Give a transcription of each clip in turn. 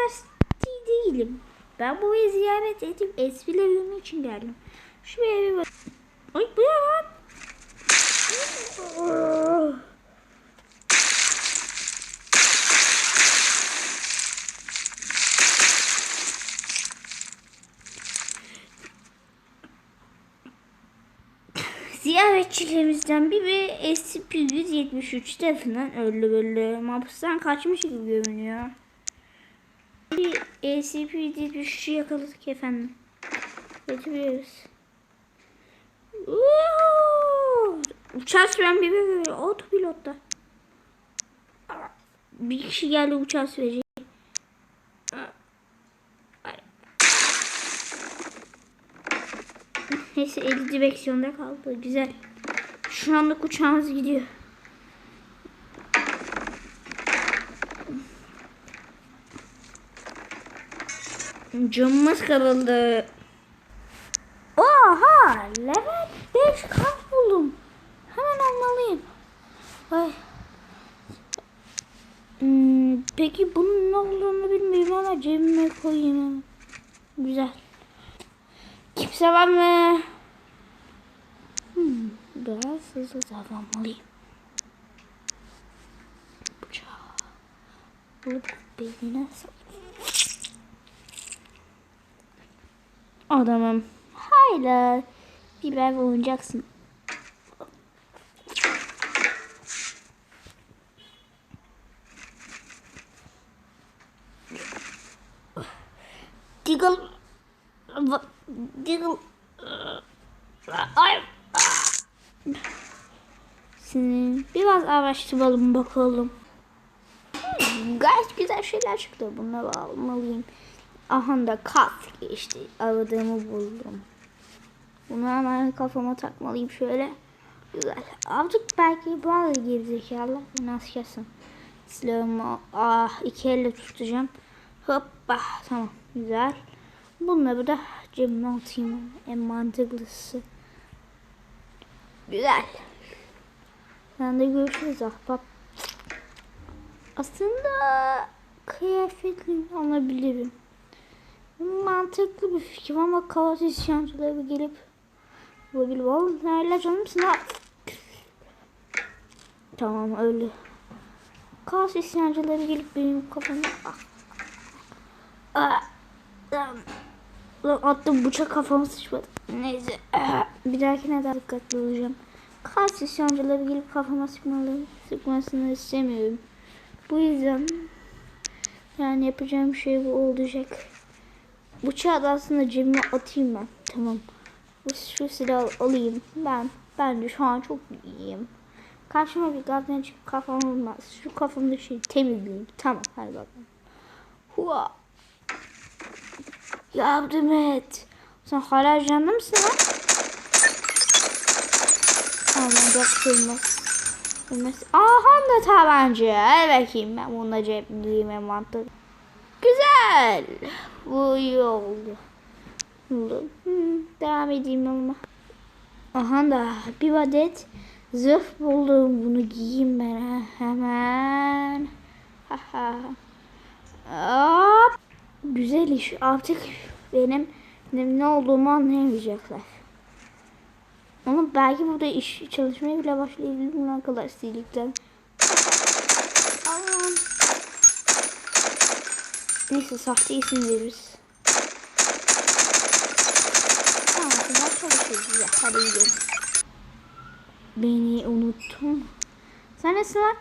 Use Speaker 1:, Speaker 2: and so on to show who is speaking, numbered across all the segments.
Speaker 1: travesti değilim. Ben bu evi ziyaret edip esprilerimi için geldim. Şu eve bak. Ay bu ne lan? Ziyaretçilerimizden biri SCP-173 tarafından öldürüldü. Mahpustan kaçmış gibi görünüyor. Bir SCP-173'ü yakaladık efendim. Götürüyoruz. Uuu! Uçağı süren biri böyle otopilotta. Bir kişi geldi uçağı sürecek. Neyse eli direksiyonda kaldı. Güzel. Şu anda uçağımız gidiyor. Camımız kırıldı. Oha! Level 5 kart buldum. Hemen almalıyım. Ay. Hmm, peki bunun ne olduğunu bilmiyorum ama cebime koyayım. Güzel. Kimse var mı? Hmm, biraz hızlı davranmalıyım. Bıçağı bulup beynine Adamım. Hayla. Biber oynayacaksın. Diggle. Diggle. Ay. Seni biraz araştıralım bakalım. Hmm, Gayet güzel şeyler çıktı. Bunları almalıyım. Aha da kask işte aradığımı buldum. Bunu hemen kafama takmalıyım şöyle. Güzel. Artık belki bazı gerizekalı nasıl kesin. Silahımı ah iki elle tutacağım. Hoppa tamam güzel. Bunları da cebime atayım. En mantıklısı. Güzel. Sen de görüşürüz ahbap. Aslında kıyafetini alabilirim. Mantıklı bir fikir ama kaos isyancıları gelip bulabilir. Oğlum nerede canımsın ha? Tamam öyle. Kaos isyancıları gelip benim kafamı ah. Ah. Lan attım bıçak kafamı sıçmadı. Neyse. Ah. Bir dahakine daha dikkatli olacağım. Kaos isyancıları gelip kafama sıkmalı, sıkmasını istemiyorum. Bu yüzden yani yapacağım şey bu olacak. Bıçağı da aslında cebime atayım ben. Tamam. Şu silahı alayım. Ben bence şu an çok iyiyim. Karşıma bir gardiyan çıkıp kafam olmaz. Şu kafamdaki şeyi temizleyeyim. Tamam hadi bakalım. Hua. Yardım et. Sen hala canlı mısın lan? Aman yaptırmaz. Aha da tabanca. Hadi bakayım ben bununla cepliyim en mantıklı. Güzel. Bu iyi oldu. Hmm, devam edeyim ama. Aha da bir adet zırh buldum. Bunu giyeyim ben hemen. Haha. Hop. Güzel iş. Artık benim ne olduğumu anlayamayacaklar. Ama belki burada iş çalışmaya bile başlayabilirim arkadaşlıktan. Aman. Neyse sahte isim veririz. Tamam bunlar çalışıyoruz ya. Hadi gidelim. Beni unuttun. Sen nesin lan?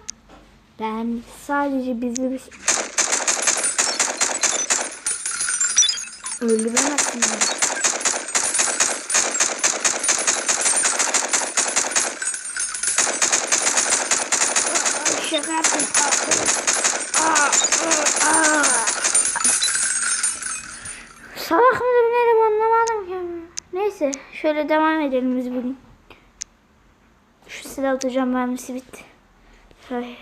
Speaker 1: Ben sadece bizi bir... Öldüremezsin beni. Şaka yaptım. Aa, aa, aa. Salak mıdır nedir anlamadım ki. Neyse şöyle devam edelim biz bugün. Şu silah atacağım mermisi bitti. Ay.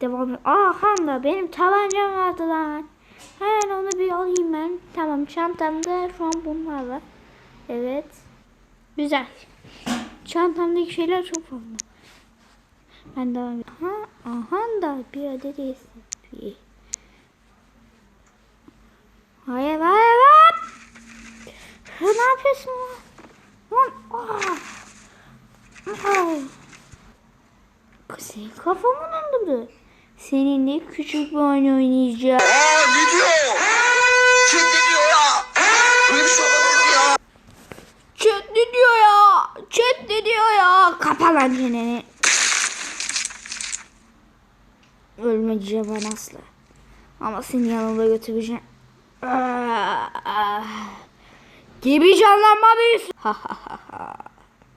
Speaker 1: Devam et. Aa Handa benim tabancam vardı lan. Hemen onu bir alayım ben. Tamam çantamda şu an bunlar var. Evet. Güzel. Çantamdaki şeyler çok fazla. Ben devam Aha, aha da bir adet SCP. Hayır hayır hayır. Ya ne yapıyorsun lan? Lan ah. Ay. Senin kafamı döndürdü. Seninle küçük bir oyun oynayacağım.
Speaker 2: Aa ne diyor? Çek ne diyor ya? Böyle bir şey ya.
Speaker 1: Ne diyor ya? Ne diyor ya? Kapa lan çeneni. Ölmeyeceğim ben asla. Ama seni yanımda götüreceğim. Gibi canlanma büyüsü.